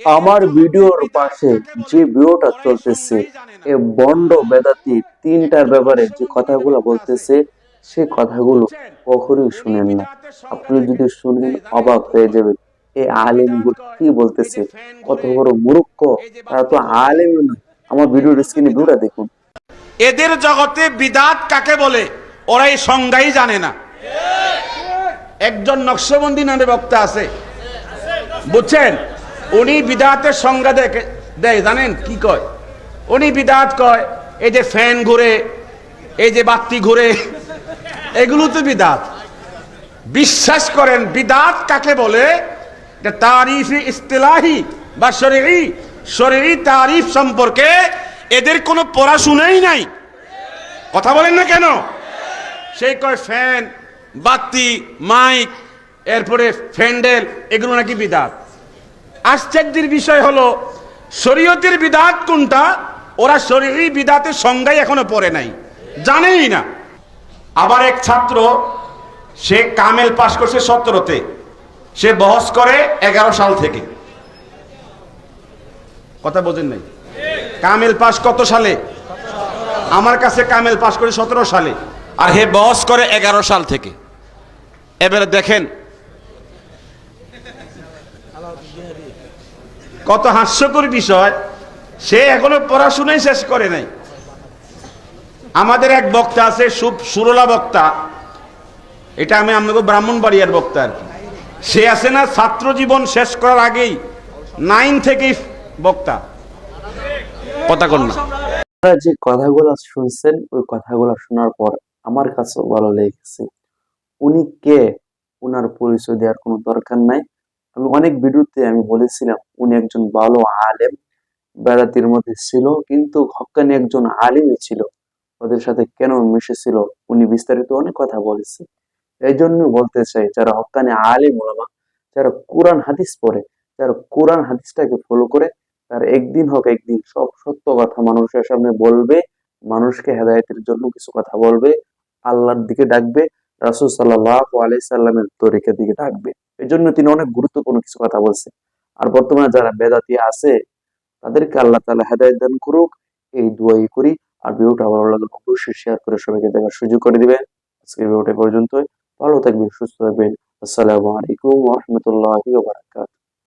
আমার ভিডিওর পাশে যে ভিডিওটা চলতেছে, এ বন্ড বেদাতি তিনটার ব্যাপারে যে কথাগুলো বলতেছে, সে কথাগুলো কখনোই শুনেন না। আপনি যদি শুনেন, অবাক হয়ে যাবেন এই আলেমগুলো কি বলতেছে? কত বড় মূর্খ। তারা তো আলেম আমার ভিডিওর স্ক্রিনে ভিডিওটা দেখুন। এদের জগতে বিদাত কাকে বলে? ওরা এই সংজ্ঞাই জানে না। একজন নকশবন্দি নামে বক্তা আছে। বুঝছেন? উনি বিদাতের সংজ্ঞা দেখে দেয়, জানেন কি কয়? উনি বিদাত কয়, এই যে ফ্যান ঘুরে, এই যে বাতি ঘুরে, এগুলো তো বিদাত। বিশ্বাস করেন, বিদাত কাকে বলে? তারিফি ইস্তেলাহি বা শরীরি। শরীরি তারিফ সম্পর্কে এদের কোনো পড়াশুনাই নাই। কথা বলেন না কেন? সেই কয় ফ্যান, বাতি, মাইক, এরপরে ফ্যান্ডেল, এগুলো নাকি বিদাত। আশ্চর্যের বিষয় হলো, শরীয়তের বিদাত কোনটা? ওরা শরীরী বিদাতের সংজ্ঞাই এখনও পড়ে নাই। জানেই না। আবার এক ছাত্র, সে কামেল পাশ করছে সতেরোতে। সে বহস করে এগারো সাল থেকে। কথা বোঝেন নাই? কামেল পাস কত সালে? আমার কাছে কামেল পাস করে সতেরো সালে। আর হে বহস করে এগারো সাল থেকে। এবারে দেখেন কত হাস্যকর বিষয়, সে এখনও পড়াশোনাই শেষ করে নাই। আমাদের এক বক্তা আছে সুপ সুরলা বক্তা। এটা আমি আপনাকে ব্রাহ্মণবাড়িয়ার বক্তা আর কি। সে আছে না, ছাত্র জীবন শেষ করার আগেই নাইন থেকেই বক্তা। কথা কন না আপনারা যে কথাগুলো শুনছেন, ওই কথাগুলো শোনার পর আমার কাছে ভালো লেগেছে। উনি কে, উনার পরিচয় দেওয়ার কোনো দরকার নাই। আমি অনেক ভিডিওতে আমি বলেছিলাম, উনি একজন ভালো আলেম বেড়াতির মধ্যে ছিল, কিন্তু হক্কানি একজন আলিমই ছিল। ওদের সাথে কেন মিশেছিল? উনি বিস্তারিত অনেক কথা বলেছে। এই জন্য বলতে চাই, যারা হক্কানি আলিম ওলামা, যারা কোরআন হাদিস পড়ে, যারা কোরআন হাদিসটাকে ফলো করে, তার একদিন হোক একদিন সব সত্য কথা মানুষের সামনে বলবে, মানুষকে হেদায়েতের জন্য কিছু কথা বলবে, আল্লাহর দিকে ডাকবে, রাসুল সাল্লাহ আলাই সাল্লামের তরিকের দিকে ডাকবে। এই জন্য তিনি অনেক গুরুত্বপূর্ণ কিছু কথা বলছে আর বর্তমানে যারা বেদাতি আছে, তাদেরকে আল্লাহ তালা হেদায়ত দান করুক, এই দুয়াই করি। আর ভিডিওটা ভালো লাগলে অবশ্যই শেয়ার করে সবাইকে দেখার সুযোগ করে দিবেন। আজকে ভিডিওটা পর্যন্ত ভালো থাকবেন, সুস্থ থাকবেন। আসসালামু আলাইকুম রহমতুল্লাহ বারাকাতুহু।